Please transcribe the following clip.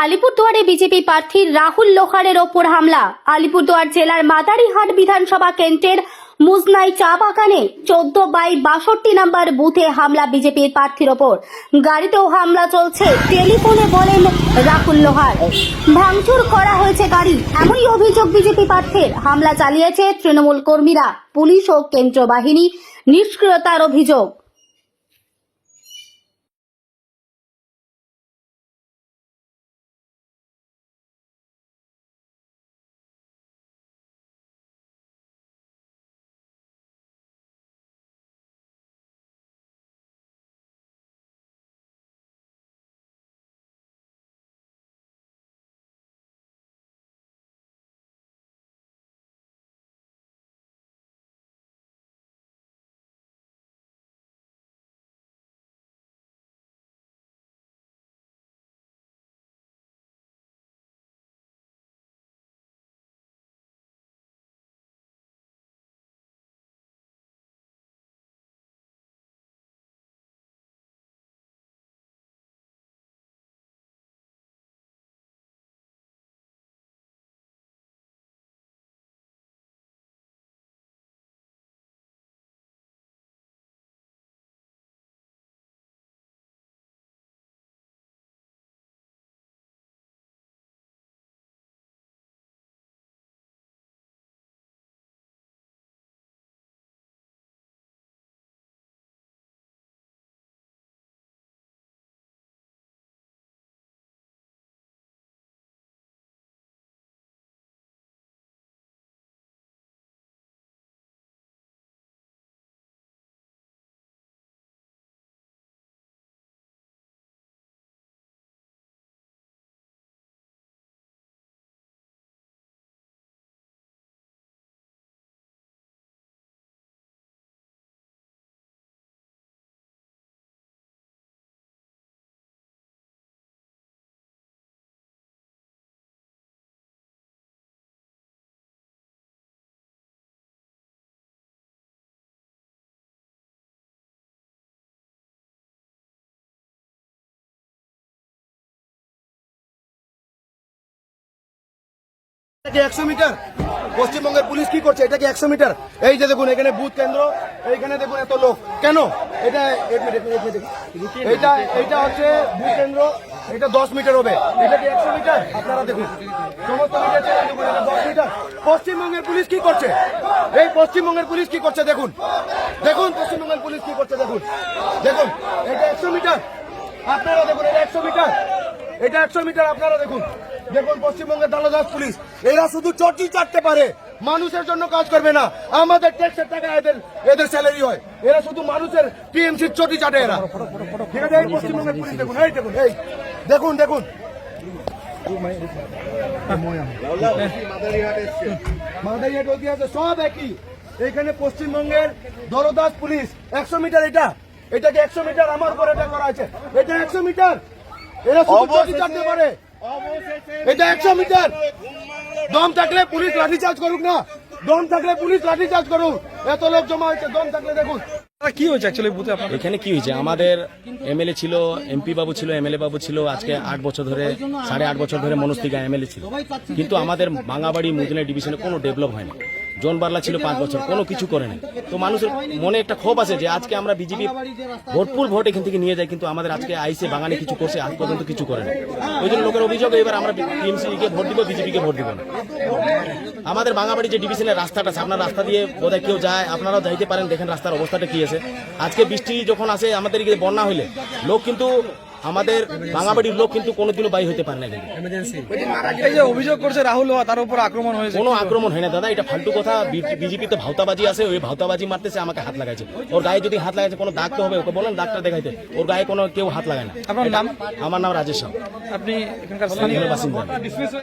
আলিপুরদুয়ারে BJP প্রার্থী রাহুল লোহারের ওপর হামলা। আলিপুরদুয়ার জেলার মাদারিহাট বিধানসভা কেন্দ্রের মুজনাই চা বাগানে চোদ্দ বাই বাষট্টি নম্বর বুথে হামলা বিজেপির প্রার্থীর ওপর। গাড়িতেও হামলা চলছে। টেলিফোনে বলেন রাহুল লোহার। ভাঙচুর করা হয়েছে গাড়ি। এমনই অভিযোগ বিজেপি প্রার্থীর। হামলা চালিয়েছে তৃণমূল কর্মীরা, পুলিশ ও কেন্দ্র বাহিনী নিষ্ক্রিয়তার অভিযোগ। একশো মিটার? পশ্চিমবঙ্গের পুলিশ কি করছে? এটা কি একশো মিটার? এই যে দেখুন, এখানে বুথ কেন্দ্র, এইখানে দেখুন এত লোক। কেন? এটা। এইটা এইটা হচ্ছে বুথ কেন্দ্র, এটা দশ মিটার হবে। এটা কি একশো মিটার? আপনারা দেখুন। সমস্ত মিটার এটা দশ মিটার। পশ্চিমবঙ্গের পুলিশ কি করছে? এই পশ্চিমবঙ্গের পুলিশ কি করছে? দেখুন। দেখুন, পশ্চিমবঙ্গের পুলিশ কি করছে? দেখুন। দেখুন, এটা একশো মিটার। আপনারা দেখুন, এটা একশো মিটার। এটা একশো মিটার, আপনারা দেখুন। দেখুন পশ্চিমবঙ্গের দালাদাস পুলিশ এরা শুধু চটি চাটতে পারে মানুষের জন্য কাজ করবে না। আমাদের ট্যাক্সের টাকা এদের এদের স্যালারি হয়। এরা শুধু মানুষের টিএমসির চটি চাটে এরা। ঠিক আছে এই পশ্চিমবঙ্গের পুলিশ দেখুন এই দেখুন এই। দেখুন দেখুন। মাদারিহাট ঐতিহাসে সব একই। এইখানে পশ্চিমবঙ্গের দরদাস পুলিশ একশো মিটার এটা। এটাকে একশো মিটার আমার উপর এটা করা আছে এটা একশো মিটার। এরা শুধু চটি চাটতে পারে। এটা একশো মিটার। দম থাকলে পুলিশ লাঠিচার্জ করুক না। দম থাকলে পুলিশ লাঠিচার্জ করুক। এত লোক জমা হয়েছে দম থাকলে দেখুন। কি হয়েছে অ্যাকচুয়ালি বুথে আপনার এখানে কি হয়েছে? আমাদের এমএলএ ছিল এমপি বাবু ছিল এমএলএ বাবু ছিল আজকে আট বছর ধরে সাড়ে আট বছর ধরে মনস্তিকা এমএলএ ছিল। কিন্তু আমাদের বাঙাবাড়ি মুজনে ডিভিশনে কোনো ডেভেলপ হয়নি। জন বার্লা ছিল পাঁচ বছর কোনো কিছু করে নাই। তো মানুষের মনে একটা ক্ষোভ আছে যে আজকে আমরা বিজেপি ভোটপুর ভোট এখান থেকে নিয়ে যাই কিন্তু আমাদের আজকে আইসে বাঙালি কিছু করছে আজ পর্যন্ত কিছু করেনি ওই জন্য লোকের অভিযোগ এবার আমরা টিএমসি কে ভোট দিব বিজেপিকে ভোট দিব না। আমাদের বাঙাবাড়ি যে ডিভিশনের রাস্তাটা আছে, আপনার রাস্তা দিয়ে বোধহয় কেউ যায় আপনারাও যাইতে পারেন দেখেন রাস্তার অবস্থাটা কি আছে। আজকে বৃষ্টি যখন আসে আমাদের বন্যা হইলে লোক কিন্তু আমাদের বাঙাবাড়ির লোক কিন্তু কোনোদিনও বাই হতে পারে না কিন্তু। এই যে অভিযোগ করছে রাহুল তার উপর আক্রমণ হয়েছে। কোনো আক্রমণ হয় না দাদা এটা ফালতু কথা। বিজেপিতে ভাওতাবাজি আছে ওই ভাওতাবাজি মারতেছে আমাকে হাত লাগাইছে। ওর গায়ে যদি হাত লাগাইছে কোনো দাগ তো হবে ওকে বলেন ডাক্তার দেখাইতে। ওর গায়ে কোনো কেউ হাত লাগায় না। আপনার নাম? আমার নাম রাজেশ সাউ আপনি এখানকার স্থানীয়? বাসিন্দা।